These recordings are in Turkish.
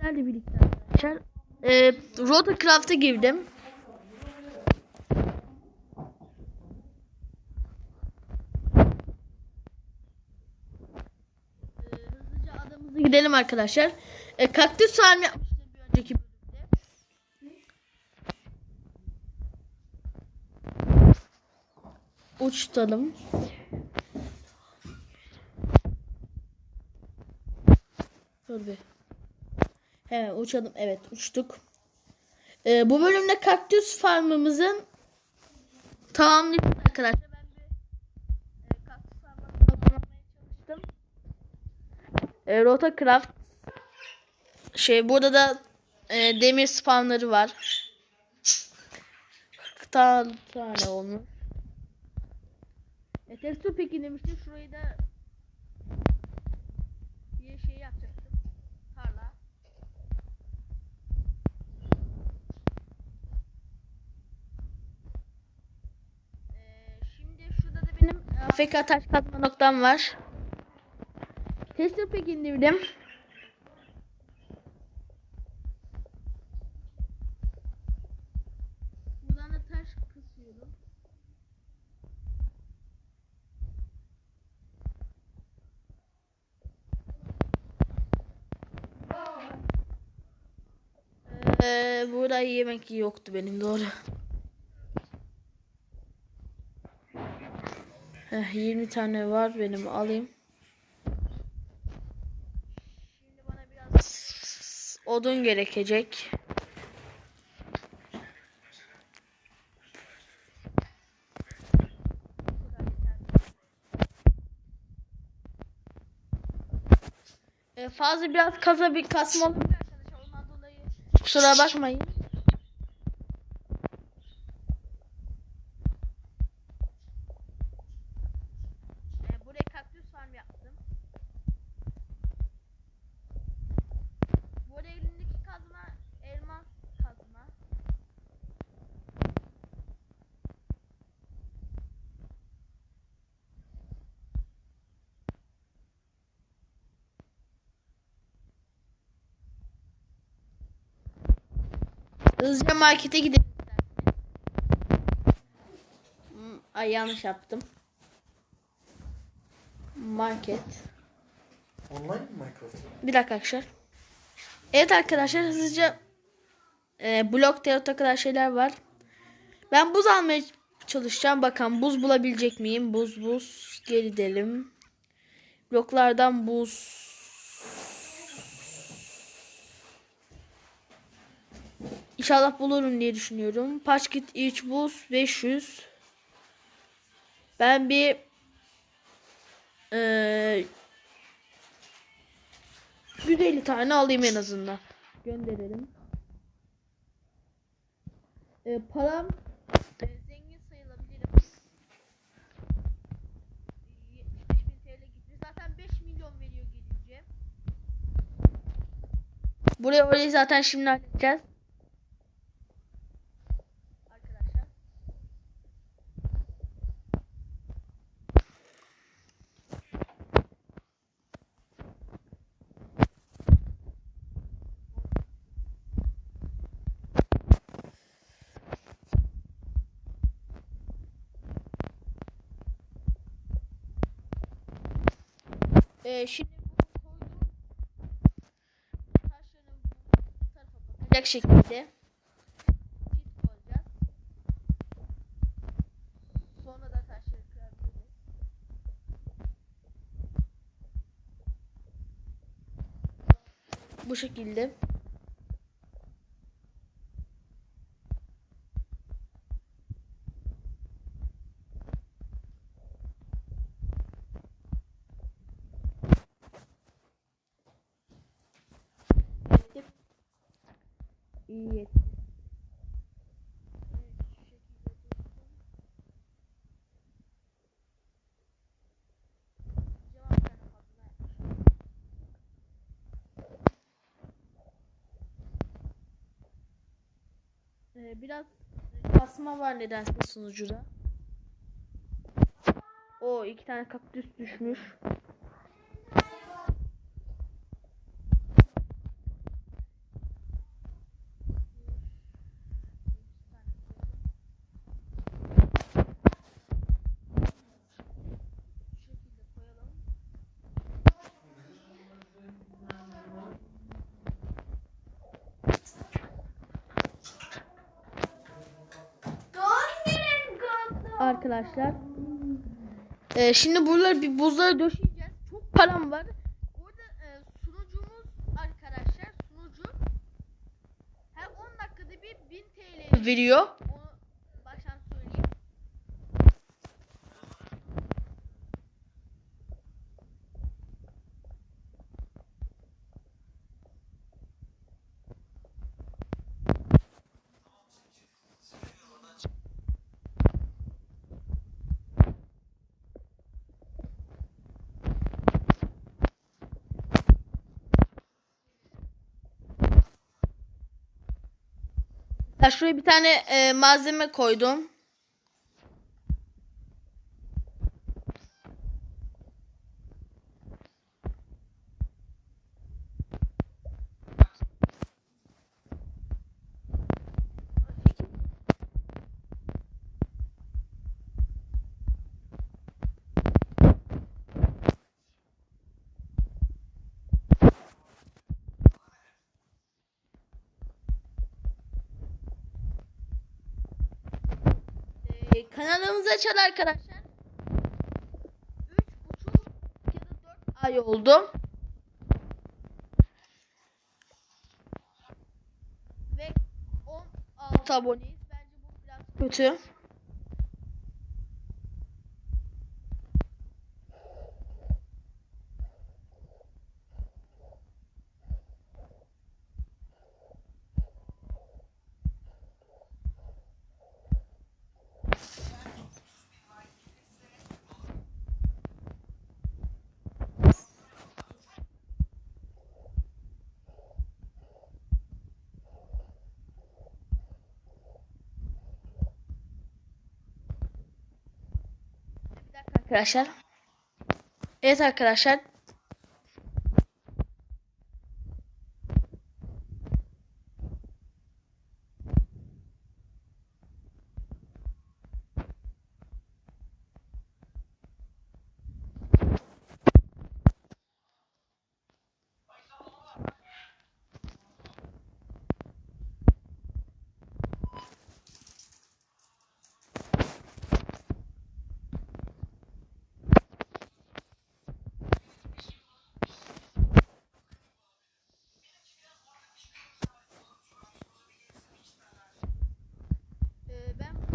sizlerle birlikte arkadaşlar. E, Rotocraft'a girdim. E, hızlıca adamımıza gidelim arkadaşlar. E, kaktüs farm yapmıştım bir önceki bölümde. Uçtalım. Dur bir. Hemen uçalım. Evet uçtuk. Ee, bu bölümde kaktüs farmımızın tamamlayacağız arkadaşlar. E. E, Rotacraft şey burada da e, demir spawnları var. 40 tane, tane olmuş. E, tekstur peki demiştim. Şurayı da bir şey yapacaktım. Tarla. Ee, şimdi şurada da benim AFK taş katma noktam var. Tester pek indirdim. Buradan da taş kısıyorum. Ee, burada yemek yoktu benim doğru. Heh, 20 tane var benim alayım. Şimdi bana biraz odun gerekecek. Ee, fazla biraz kaza bir kasma olabilir arkadaşlar. Ondan dolayı kusura bakmayın. Ee, buraya kaktüs farm yaptım. Bu elindeki kazma elmas kazma. Hızlıca markete gidelim. Hmm, Ay yanlış yaptım. Market. Online Minecraft? Bir dakika arkadaşlar. Evet arkadaşlar hızlıca e, blok teorite kadar şeyler var. Ben buz almaya çalışacağım. Bakalım buz bulabilecek miyim? Buz buz. Geri gidelim. Bloklardan buz. İnşallah bulurum diye düşünüyorum. Paçkit iç buz 500. Ben bir eee 150 tane alayım en azından. Gönderelim. Ee, param e, zengin sayılabilirim. 75 bin TL gitti. Zaten 5 milyon veriyor gelince. Buraya orayı zaten şimdi halledeceğiz. Ee, şimdi bakacak şekilde. Sonra da taşları kırabiliriz. Bu şekilde. Yetti. İyi yetti. Evet, şu şekilde dursun. Cevap verme fazla yapmış. Ee, biraz kasma var nedense sunucuda. O iki tane kaktüs düşmüş. Arkadaşlar. Ee, şimdi buraları bir buzlara döşeyeceğiz. Çok param var. Orada e, sunucumuz arkadaşlar sunucu her 10 dakikada bir 1000 TL veriyor. Ya şuraya bir tane e, malzeme koydum. Ee, kanalımızı açan arkadaşlar 3,5 ya da 4 ay oldu. Ve 16 aboneyiz. Bence bu biraz kötü. Arkadaşlar. Evet arkadaşlar.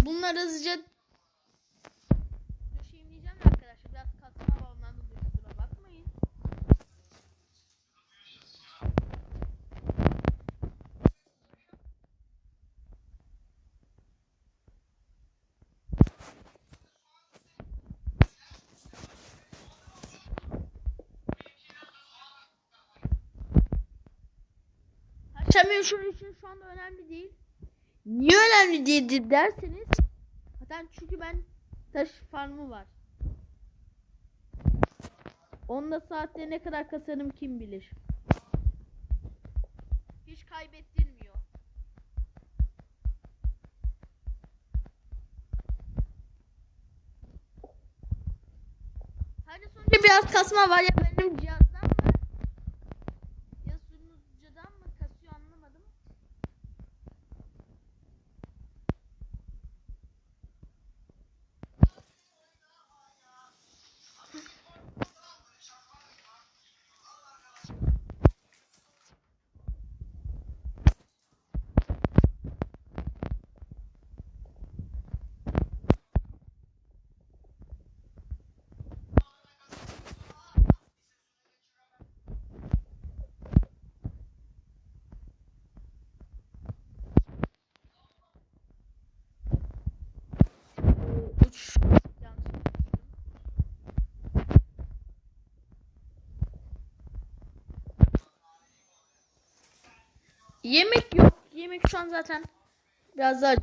Ee, ben bunları hızlıca döşeyimleyeceğim. Biraz kasma kusura bakmayın. Haşamıyor şu için şu anda önemli değil. Niye önemli değil derseniz zaten çünkü ben taş farmı var. Onda saatte ne kadar kasarım kim bilir. Hiç kaybettirmiyor. Hadi sonuçta biraz kasma var ya benim cihazdan mı? Ya sunucudan mı kasıyor anlamadım. Uç. Yanlış konuştum. Yemek yok. Yemek şu an zaten biraz daha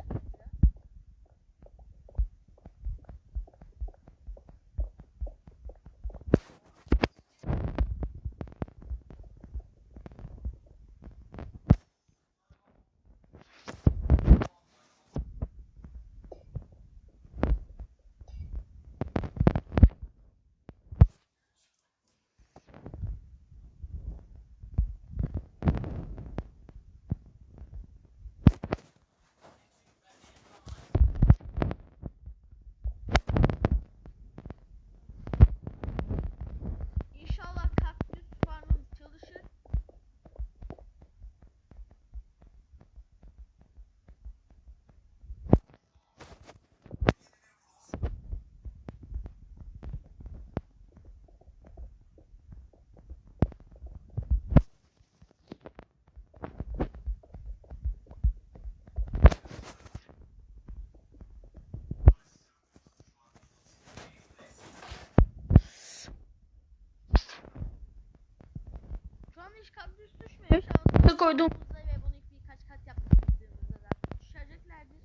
koyduğumuzda ve bunu birkaç kat yaptığımızda zaten düşeceklerdir.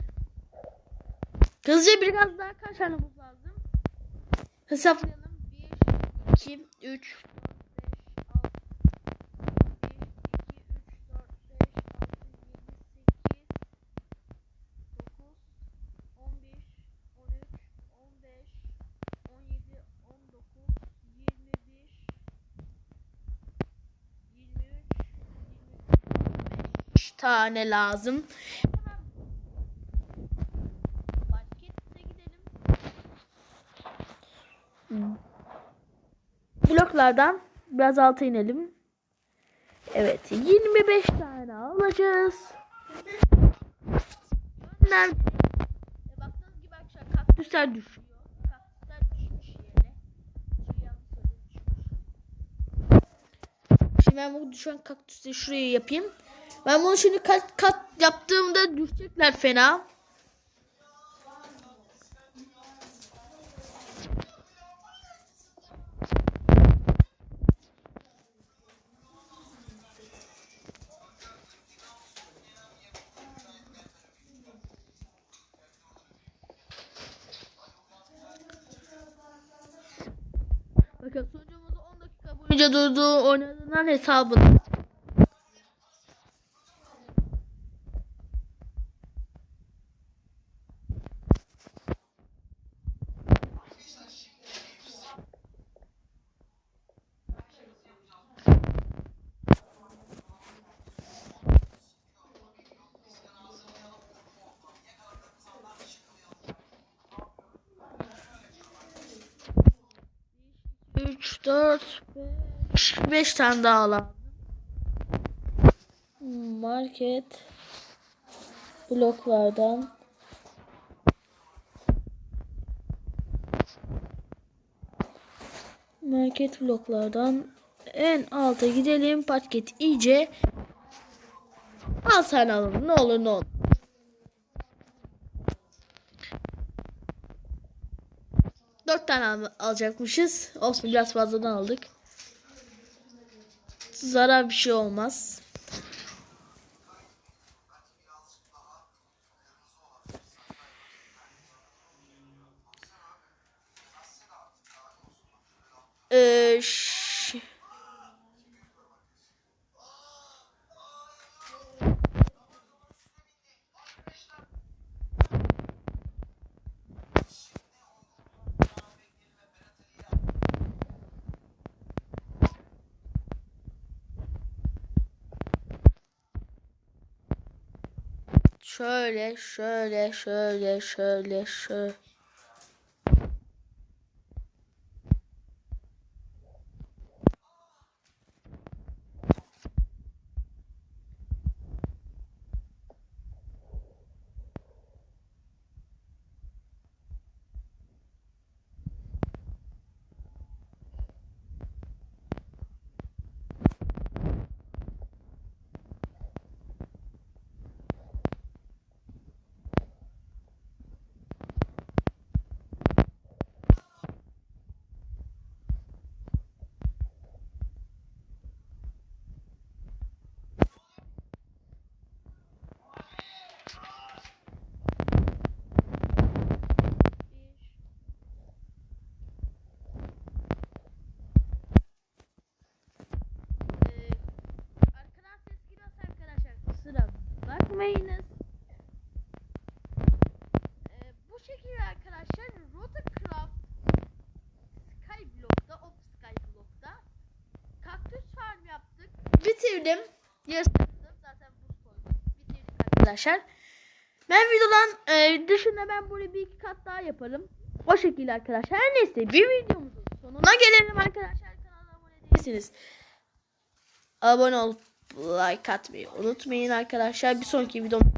Hızlıca biraz daha kaç tane lazım? Hesaplayalım. 1, 2, 3, tane lazım. Bloklardan biraz alta inelim. Evet 25 tane alacağız. Önden e, baktığınız gibi arkadaşlar kaktüsler düşüyor. Ben bu düşen kaktüsleri şuraya yapayım. Ben bunu şimdi kat kat yaptığımda düşecekler fena. Bakın sunucumuzu 10 dakika boyunca durduğu oynadığından hesabını. Üç, dört, beş, beş tane daha alalım. Market bloklardan market bloklardan en alta gidelim. Paket iyice al sen alalım. Ne olur ne olur. Tane al- alacakmışız. Olsun biraz fazladan aldık. Zarar bir şey olmaz. Ee, ş- Şöyle, şöyle, şöyle, şöyle, şöyle. Ee, arkadan ses geliyorsa arkadaşlar kusura bakmayınız. Ee, şekilde arkadaşlar Rotacraft Skyblock'ta, Op Skyblock'ta kaktüs farm yaptık. Bitirdim. Yarısını zaten buz koydum. Bitirdik arkadaşlar. Ben videodan e, dışında ben buraya bir iki kat daha yaparım. O şekilde arkadaşlar. Her neyse bir videomuzun sonuna gelelim arkadaşlar. Kanala abone değilsiniz. Abone olup like atmayı unutmayın arkadaşlar. Bir sonraki videomda